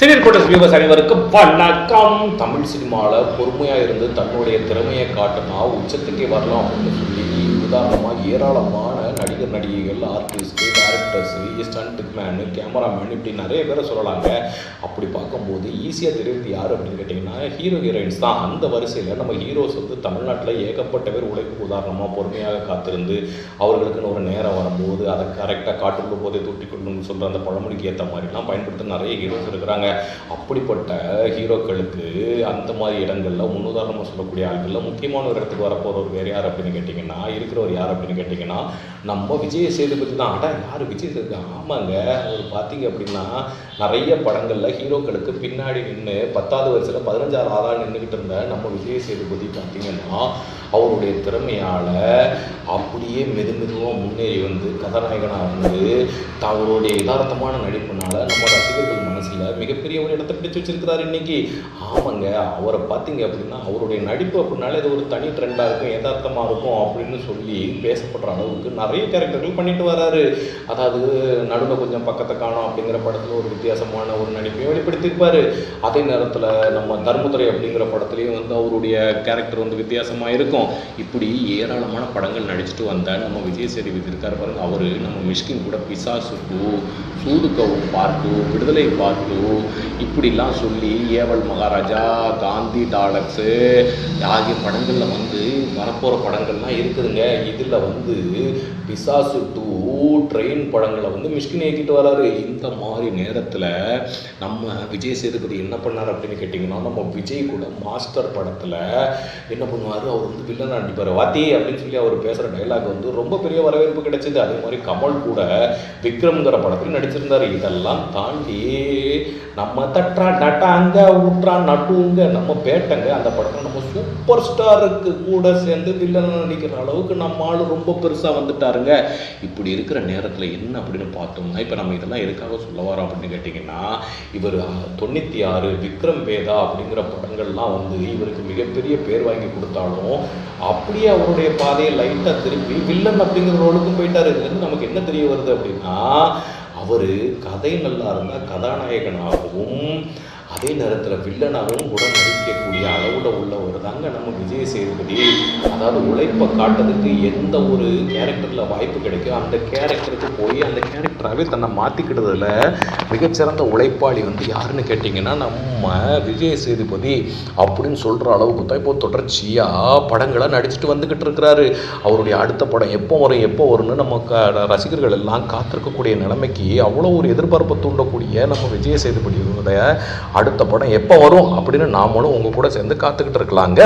Senior quotes viewers அனைவருக்கும் வணக்கம். தமிழ் சினிமாவில் பொறுமையாக இருந்து தன்னுடைய திறமையை காட்டினா உச்சத்துக்கே வரலாம் அப்படின்னு சொல்லி உதாரணமாக ஏராளமான நடிகர் நடிகைகள் artist directors stunt man cameraman இப்படி நிறைய பேரை சொல்லலாங்க. அப்படி பார்க்கும்போது ஈஸியாக தெரியுது யார் அப்படின்னு கேட்டிங்கன்னா ஹீரோ ஹீரோயின்ஸ் தான். அந்த வரிசையில் நம்ம ஹீரோஸ் வந்து தமிழ்நாட்டில் ஏகப்பட்ட பேர் உழைப்பு உதாரணமாக பொறுமையாக காத்திருந்து அவர்களுக்குன்னு ஒரு நேரம் வரும்போது அதை கரெக்டாக காட்டுள்ள போதே தூட்டி கொள்ளணும்னு சொல்கிற அந்த பழமொழிக்கு ஏற்ற மாதிரிலாம் பயன்படுத்த நிறைய ஹீரோஸ் இருக்கிறாங்க. அப்படிப்பட்ட ஹீரோக்களுக்கு அந்த மாதிரி இடங்களில் முன்னுதாரணமாக சொல்லக்கூடிய ஆட்களில் முக்கியமான ஒரு இடத்துக்கு வரப்போகிற ஒரு வேறு யார் அப்படின்னு கேட்டிங்கன்னா இருக்கிற இருக்கிறவர் யார் அப்படின்னு கேட்டிங்கன்னா நம்ம விஜய் சேதுபதி தான் அடா யார் விஜய் சேதுபதி? ஆமாங்க. அவர் பார்த்தீங்க அப்படின்னா நிறைய படங்களில் ஹீரோக்களுக்கு பின்னாடி நின்று பத்தாவது வயசில் பதினஞ்சாறு ஆறாக நின்றுக்கிட்டு இருந்த நம்ம விஜய் சேதுபதி பார்த்தீங்கன்னா அவருடைய திறமையால் அப்படியே மெது மெதுவாக முன்னேறி வந்து கதாநாயகனாக வந்து அவருடைய யதார்த்தமான நடிப்புனால நம்ம ரசிகர்கள் மனசில் மிகப்பெரிய ஒரு இடத்தை பிடிச்சு வச்சிருக்கிறாரு இன்னைக்கு. ஆமாங்க. அவரை பார்த்தீங்க அப்படின்னா அவருடைய நடிப்பு அப்படின்னாலே அது ஒரு தனி ட்ரெண்டாக இருக்கும் யதார்த்தமாக இருக்கும் அப்படின்னு சொல்லி பேசப்படுற அளவுக்கு நிறைய கேரக்டர்கள் பண்ணிட்டு வராரு. அதாவது நடுவில் கொஞ்சம் பக்கத்தை காணும் அப்படிங்கிற படத்தில் ஒரு வித்தியாசமான ஒரு நடிப்பையும் வெளிப்படுத்தியிருப்பார். அதே நேரத்தில் நம்ம தர்மதுரை அப்படிங்கிற படத்துலேயும் வந்து அவருடைய கேரக்டர் வந்து வித்தியாசமாக இருக்கும். இப்படி ஏராளமான படங்கள் நடிச்சுட்டு வந்தால் நம்ம விஜய் சேதுபதி இருக்கார் பாருங்க. அவர் நம்ம மிஷ்கின் கூட பிசாசு டூ சூதுக்கவு பார்ட்டு விடுதலை பார்ட்டு இப்படிலாம் சொல்லி ஏவல் மகாராஜா காந்தி டாலக்ஸு ஆகிய படங்களில் வந்து வரப்போகிற படங்கள்லாம் இருக்குதுங்க. இதில் வந்து பிசாசு டூ ட்ரெயின் படங்களை வந்து மிஷ்கின் ஏற்றிட்டு வராரு. இந்த மாதிரி நேரத்தில் நம்ம விஜய் சேதுபதி என்ன பண்ணார் அப்படின்னு கேட்டிங்கன்னா நம்ம விஜய் கூட மாஸ்டர் படத்தில் என்ன பண்ணுவார்? அவர் வந்து வில்லன் அடிப்பார் வாத்தி அப்படின்னு சொல்லி அவர் பேசுகிற டைலாக் வந்து ரொம்ப பெரிய வரவேற்பு கிடைச்சது. அதே மாதிரி கமல் கூட விக்ரம்ங்கிற படத்தில் நடிச்சிருந்தார். இதெல்லாம் தாண்டி நம்ம தட்டா நட்டாங்க ஊற்றா நட்டுங்க நம்ம பேட்டங்க அந்த படத்தில் நம்ம சூப்பர் ஸ்டாருக்கு கூட சேர்ந்து வில்லன் நடிக்கிற அளவுக்கு நம்ம ஆளு ரொம்ப பெருசாக வந்துட்டாருங்க. இப்படி இருக்கிற நேரத்தில் என்ன அப்படின்னு பார்த்தோம்னா இப்போ நம்ம இதெல்லாம் எதுக்காக சொல்ல வரோம் அப்படின்னு கேட்டிங்கன்னா இவர் தொண்ணூற்றி ஆறு விக்ரம் வேதா அப்படிங்கிற படங்கள்லாம் வந்து இவருக்கு மிகப்பெரிய பேர் வாங்கி கொடுத்தாலும் அப்படியே அவருடைய பாதையை லைட்டாக திருப்பி வில்லன் அப்படிங்கிற ரோலுக்கும் போயிட்டார் இதுலேருந்து நமக்கு என்ன தெரிய வருது அப்படின்னா அவர் கதை நல்லா இருந்தால் கதாநாயகனாகவும் அதே நேரத்தில் வில்லனாகவும் கூட நடிக்கக்கூடிய அளவில் உள்ளவர் தாங்க நம்ம விஜய் சேதுபதி அதாவது உழைப்பை காட்டுறதுக்கு எந்த ஒரு கேரக்டரில் வாய்ப்பு கிடைக்கும் அந்த கேரக்டருக்கு போய் அந்த கேரக்டராகவே தன்னை மாற்றிக்கிட்டதில் மிகச்சிறந்த உழைப்பாளி வந்து யாருன்னு கேட்டிங்கன்னா நம்ம விஜய் சேதுபதி அப்படின்னு சொல்கிற அளவுக்கு தான் இப்போ தொடர்ச்சியாக படங்களை நடிச்சுட்டு வந்துக்கிட்டு இருக்கிறாரு. அவருடைய அடுத்த படம் எப்போ வரும் எப்போ வரும்னு நம்ம க ரசிகர்கள் எல்லாம் காத்திருக்கக்கூடிய நிலைமைக்கு அவ்வளோ ஒரு எதிர்பார்ப்பை தூண்டக்கூடிய நம்ம விஜய் சேதுபதியோட அடுத்த படம் எப்போ வரும் அப்படின்னு நாமளும் உங்கள் கூட சேர்ந்து காத்துக்கிட்டு இருக்கலாங்க.